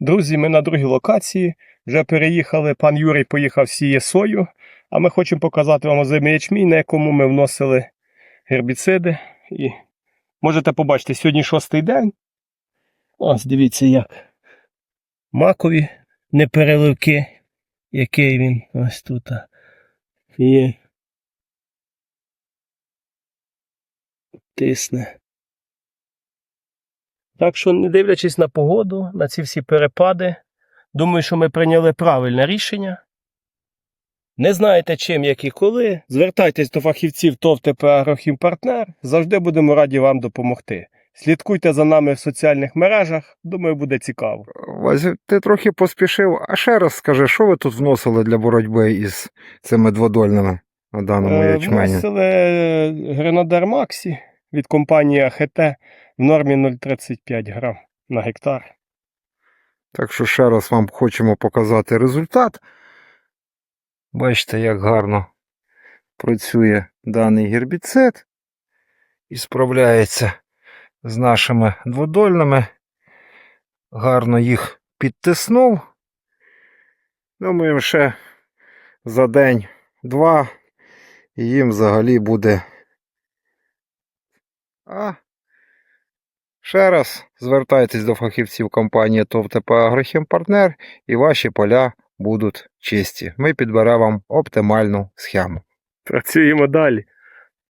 Друзі, ми на другій локації. Вже переїхали. Пан Юрій поїхав сіє сою, а ми хочемо показати вам озимий ячмінь, на якому ми вносили гербіциди. І можете побачити, сьогодні шостий день. Ось дивіться, як макові непереливки, який він ось тут є. Тисне. Так що, не дивлячись на погоду, на ці всі перепади, думаю, що ми прийняли правильне рішення. Не знаєте чим, як і коли, звертайтесь до фахівців ТОВ ТП Агрохімпартнер, завжди будемо раді вам допомогти. Слідкуйте за нами в соціальних мережах, думаю, буде цікаво. Вась, ти трохи поспішив. А ще раз скажи, що ви тут вносили для боротьби із цими дводольними на даному Е, ячмені? Вносили Гренадер Максі від компанії АХТ в нормі 0,35 грам на гектар. Так що ще раз вам хочемо показати результат. Бачите, як гарно працює даний гербіцид і справляється з нашими дводольними. Гарно їх підтиснув. Думаю, ще за день-два їм взагалі буде. А Ще раз звертайтесь до фахівців компанії ТОВ ТП Агрохімпартнер і ваші поля будуть чисті. Ми підберемо вам оптимальну схему. Працюємо далі.